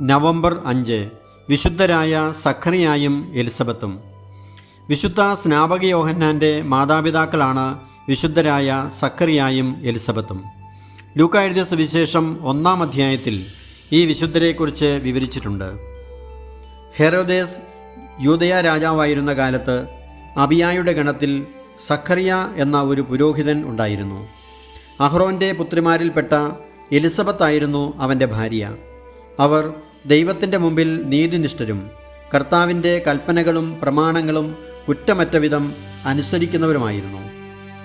November അഞ്ച് വിശുദ്ധരായ സഖറിയായും എലിസബത്തും. വിശുദ്ധ സ്നാപക യോഹന്നാന്റെ മാതാപിതാക്കളാണ് വിശുദ്ധരായ സഖറിയായും എലിസബത്തും. ലൂക്ക എഴുതിയ സുവിശേഷം ഒന്നാം അധ്യായത്തിൽ ഈ വിശുദ്ധരെക്കുറിച്ച് വിവരിച്ചിട്ടുണ്ട്. ഹെറോദേസ് യൂതയ രാജാവായിരുന്ന കാലത്ത് അബിയായുടെ ഗണത്തിൽ സഖറിയ എന്ന ഒരു പുരോഹിതൻ ഉണ്ടായിരുന്നു. അഹ്റോന്റെ പുത്രിമാരിൽപ്പെട്ട എലിസബത്തായിരുന്നു അവന്റെ ഭാര്യ. അവർ ദൈവത്തിന്റെ മുമ്പിൽ നീതിനിഷ്ഠരും കർത്താവിന്റെ കൽപ്പനകളും പ്രമാണങ്ങളും കുറ്റമറ്റ വിധം അനുസരിക്കുന്നവരുമായിരുന്നു.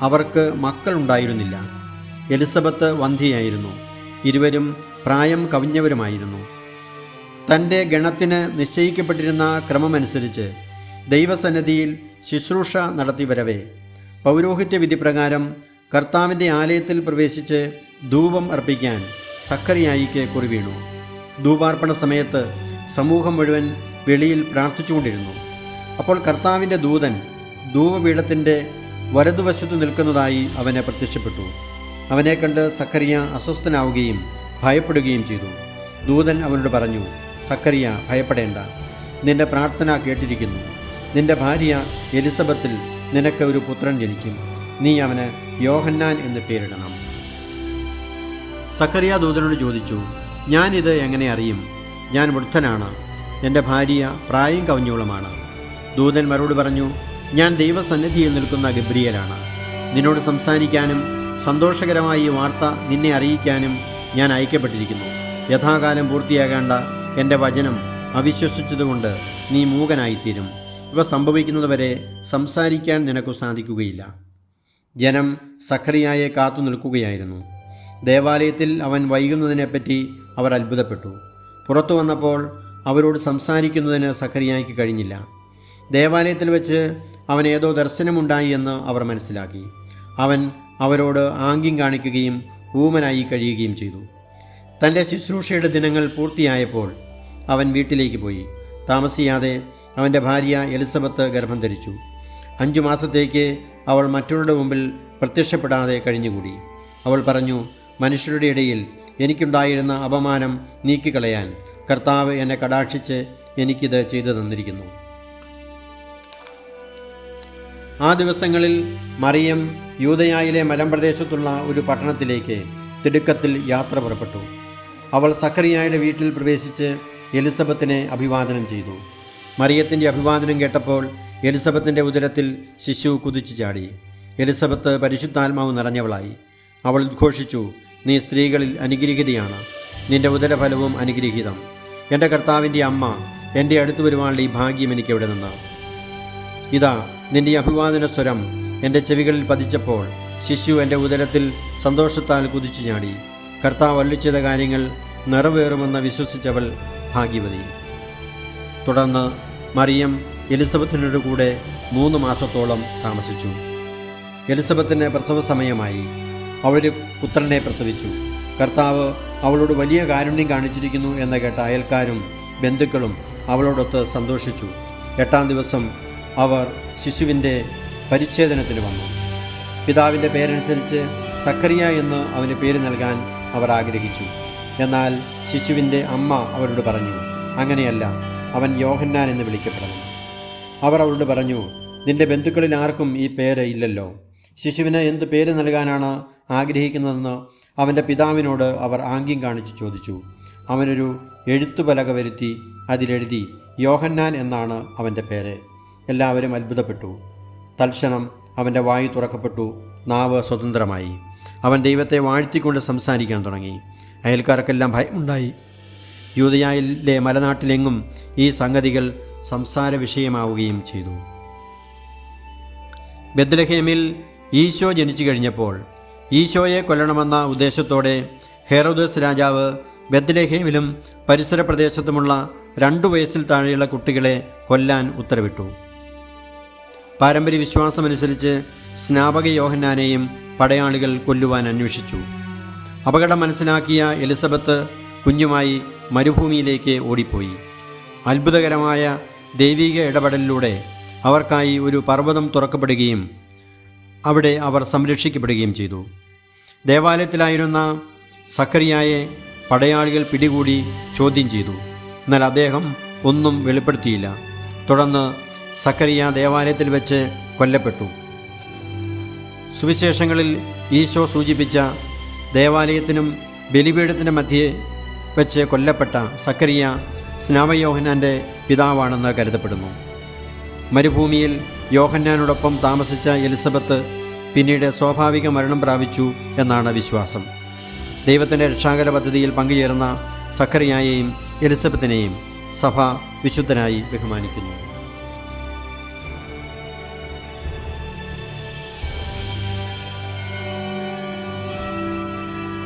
അവർക്ക് മക്കളുണ്ടായിരുന്നില്ല എലിസബത്ത് വന്ധിയായിരുന്നു. ഇരുവരും പ്രായം കവിഞ്ഞവരുമായിരുന്നു. തന്റെ ഗണത്തിന് നിശ്ചയിക്കപ്പെട്ടിരുന്ന ക്രമമനുസരിച്ച് ദൈവസന്നിധിയിൽ ശുശ്രൂഷ നടത്തി വരവേ. പൗരോഹിത്യ വിധി പ്രകാരം കർത്താവിന്റെ ആലയത്തിൽ പ്രവേശിച്ച് ധൂപം അർപ്പിക്കാൻ സക്കറിയായിക്ക് കുറിവീണു. ധൂപാർപ്പണ സമയത്ത് സമൂഹം മുഴുവൻ വെളിയിൽ പ്രാർത്ഥിച്ചുകൊണ്ടിരുന്നു. അപ്പോൾ കർത്താവിന്റെ ദൂതൻ ധൂപപീഠത്തിന്റെ വലതുവശത്തു നിൽക്കുന്നതായി അവനെ പ്രത്യക്ഷപ്പെട്ടു. അവനെ കണ്ട് സക്കറിയ അസ്വസ്ഥനാവുകയും ഭയപ്പെടുകയും ചെയ്തു. ദൂതൻ അവനോട് പറഞ്ഞു സക്കറിയ ഭയപ്പെടേണ്ട. നിന്റെ പ്രാർത്ഥന കേട്ടിരിക്കുന്നു. നിന്റെ ഭാര്യ എലിസബത്തിൽ നിനക്ക് ഒരു പുത്രൻ ജനിക്കും. നീ അവന് യോഹന്നാൻ എന്ന് പേരിടണം. സക്കറിയ ദൂതനോട് ചോദിച്ചു ഞാനിത് എങ്ങനെ അറിയും? ഞാൻ വൃദ്ധനാണ്. എന്റെ ഭാര്യ പ്രായം കവിഞ്ഞോളമാണ്. ദൂതൻ മറുപടി പറഞ്ഞു ഞാൻ ദൈവസന്നിധിയിൽ നിൽക്കുന്ന ഗബ്രിയലാണ്. നിന്നോട് സംസാരിക്കാനും സന്തോഷകരമായ ഈ വാർത്ത നിന്നെ അറിയിക്കാനും ഞാൻ അയക്കപ്പെട്ടിരിക്കുന്നു. യഥാകാലം പൂർത്തിയാകേണ്ട എന്റെ വചനം അവിശ്വസിച്ചതുകൊണ്ട് നീ മൂകനായിത്തീരും. ഇവ സംഭവിക്കുന്നതുവരെ സംസാരിക്കാൻ നിനക്ക് സാധിക്കുകയില്ല. ജനം സഖറിയായെ കാത്തു നിൽക്കുകയായിരുന്നു ദേവാലയത്തിൽ അവൻ വൈകുന്നതിനെപ്പറ്റി അവർ അത്ഭുതപ്പെട്ടു. പുറത്തു വന്നപ്പോൾ അവരോട് സംസാരിക്കുന്നതിന് സക്കറിയായിക്ക് കഴിഞ്ഞില്ല. ദേവാലയത്തിൽ വെച്ച് അവൻ ഏതോ ദർശനമുണ്ടായി എന്ന് അവർ മനസ്സിലാക്കി. അവൻ അവരോട് ആംഗ്യം കാണിക്കുകയും ഊമനായി കഴിയുകയും ചെയ്തു. തന്റെ ശുശ്രൂഷയുടെ ദിനങ്ങൾ പൂർത്തിയായപ്പോൾ അവൻ വീട്ടിലേക്ക് പോയി. താമസിയാതെ അവന്റെ ഭാര്യ എലിസബത്ത് ഗർഭം ധരിച്ചു. അഞ്ചു മാസത്തേക്ക് അവൾ മറ്റുള്ളവരുടെ മുമ്പിൽ പ്രത്യക്ഷപ്പെടാതെ കഴിഞ്ഞുകൂടി. അവൾ പറഞ്ഞു മനുഷ്യരുടെ ഇടയിൽ എനിക്കുണ്ടായിരുന്ന അപമാനം നീക്കിക്കളയാൻ കർത്താവ് എന്നെ കടാക്ഷിച്ച് എനിക്കിത് ചെയ്തു തന്നിരിക്കുന്നു. ആ ദിവസങ്ങളിൽ മറിയം യൂതയായിലെ മലമ്പ്രദേശത്തുള്ള ഒരു പട്ടണത്തിലേക്ക് തിടുക്കത്തിൽ യാത്ര പുറപ്പെട്ടു. അവൾ സക്കറിയായുടെ വീട്ടിൽ പ്രവേശിച്ച് എലിസബത്തിനെ അഭിവാദനം ചെയ്തു. മറിയത്തിന്റെ അഭിവാദനം കേട്ടപ്പോൾ എലിസബത്തിന്റെ ഉദരത്തിൽ ശിശു കുതിച്ചു ചാടി എലിസബത്ത് പരിശുദ്ധാത്മാവ് നിറഞ്ഞവളായി. അവൾ ഉദ്ഘോഷിച്ചു നീ സ്ത്രീകളിൽ അനുഗ്രഹീതയാണ്. നിന്റെ ഉദരഫലവും അനുഗ്രഹീതം. എന്റെ കർത്താവിന്റെ അമ്മ എന്റെ അടുത്ത് വരുവാനുള്ള ഈ ഭാഗ്യം എനിക്ക് എവിടെ നിന്ന്. ഇതാ നിന്റെ അഭിവാദന സ്വരം എന്റെ ചെവികളിൽ പതിച്ചപ്പോൾ ശിശു എന്റെ ഉദരത്തിൽ സന്തോഷത്താൽ കുതിച്ചു ചാടി. കർത്താവ് അല്ലിച്ചത കാര്യങ്ങൾ നിറവേറുമെന്ന് വിശ്വസിച്ചവൾ ഭാഗ്യവതി. തുടർന്ന് മറിയം എലിസബത്തിനോട് കൂടെ മൂന്ന് മാസത്തോളം താമസിച്ചു. എലിസബത്തിന് പ്രസവ സമയമായി അവൾ പുത്രനെ പ്രസവിച്ചു. കർത്താവ് അവളോട് വലിയ കാരുണ്യം കാണിച്ചിരിക്കുന്നു എന്ന് കേട്ട അയൽക്കാരും ബന്ധുക്കളും അവളോടൊത്ത് സന്തോഷിച്ചു. എട്ടാം ദിവസം അവർ ശിശുവിന്റെ പരിച്ഛേദനത്തിന് വന്നു. പിതാവിന്റെ പേരനുസരിച്ച് സക്കറിയ എന്ന് അവന് പേര് നൽകാൻ അവർ ആഗ്രഹിച്ചു. എന്നാൽ ശിശുവിന്റെ അമ്മ അവരോട് പറഞ്ഞു അങ്ങനെയല്ല അവൻ യോഹന്നാൻ എന്ന് വിളിക്കപ്പെടണം. അവർ അവരോട് പറഞ്ഞു നിന്റെ ബന്ധുക്കളിൽ ആർക്കും ഈ പേര് ഇല്ലല്ലോ. ശിശുവിന് എന്ത് പേര് നൽകാനാണ് ആഗ്രഹിക്കുന്നതെന്ന് അവന്റെ പിതാവിനോട് അവർ ആംഗ്യം കാണിച്ച് ചോദിച്ചു. അവനൊരു എഴുത്തുപലക വരുത്തി അതിലെഴുതി യോഹന്നാൻ എന്നാണ് അവന്റെ പേര്. എല്ലാവരും അത്ഭുതപ്പെട്ടു. തൽക്ഷണം അവന്റെ വായു തുറക്കപ്പെട്ടു. നാവ് സ്വതന്ത്രമായി. അവൻ ദൈവത്തെ വാഴ്ത്തിക്കൊണ്ട് സംസാരിക്കാൻ തുടങ്ങി. അയൽക്കാർക്കെല്ലാം ഭയമുണ്ടായി. യൂതയായിലെ മലനാട്ടിലെങ്ങും ഈ സംഗതികൾ സംസാര വിഷയമാവുകയും ചെയ്തു. ബദ്ലഹേമിൽ ഈശോ ജനിച്ചു കഴിഞ്ഞപ്പോൾ ഈശോയെ കൊല്ലണമെന്ന ഉദ്ദേശത്തോടെ ഹെറോദസ് രാജാവ് ബദ്ലേഹേമിലും പരിസര പ്രദേശത്തുമുള്ള രണ്ടു വയസ്സിൽ താഴെയുള്ള കുട്ടികളെ കൊല്ലാൻ ഉത്തരവിട്ടു. പാരമ്പര്യ വിശ്വാസമനുസരിച്ച് സ്നാപക യോഹന്നാനെയും പടയാളികൾ കൊല്ലുവാൻ അന്വേഷിച്ചു. അപകടം മനസ്സിലാക്കിയ എലിസബത്ത് കുഞ്ഞുമായി മരുഭൂമിയിലേക്ക് ഓടിപ്പോയി. അത്ഭുതകരമായ ദൈവിക ഇടപെടലിലൂടെ അവർക്കായി ഒരു പർവതം തുറക്കപ്പെടുകയും അവിടെ അവർ സംരക്ഷിക്കപ്പെടുകയും ചെയ്തു. ദേവാലയത്തിലായിരുന്ന സക്കറിയായെ പടയാളികൾ പിടികൂടി ചോദ്യം ചെയ്തു. എന്നാൽ അദ്ദേഹം ഒന്നും വെളിപ്പെടുത്തിയില്ല. തുടർന്ന് സക്കറിയ ദേവാലയത്തിൽ വെച്ച് കൊല്ലപ്പെട്ടു. സുവിശേഷങ്ങളിൽ ഈശോ സൂചിപ്പിച്ച ദേവാലയത്തിനും ബലിപീഠത്തിന്റെ മധ്യേ വെച്ച് കൊല്ലപ്പെട്ട സക്കറിയ സ്നാവയോഹനാന്റെ പിതാവാണെന്ന് കരുതപ്പെടുന്നു. മരുഭൂമിയിൽ യോഹന്നാനോടൊപ്പം താമസിച്ച എലിസബത്ത് പിന്നീട് സ്വാഭാവിക മരണം പ്രാപിച്ചു എന്നാണ് വിശ്വാസം. ദൈവത്തിന്റെ രക്ഷാകര പദ്ധതിയിൽ പങ്കുചേർന്ന സഖറിയായെയും എലിസബത്തിനെയും സഭ വിശുദ്ധനായി ബഹുമാനിക്കുന്നു.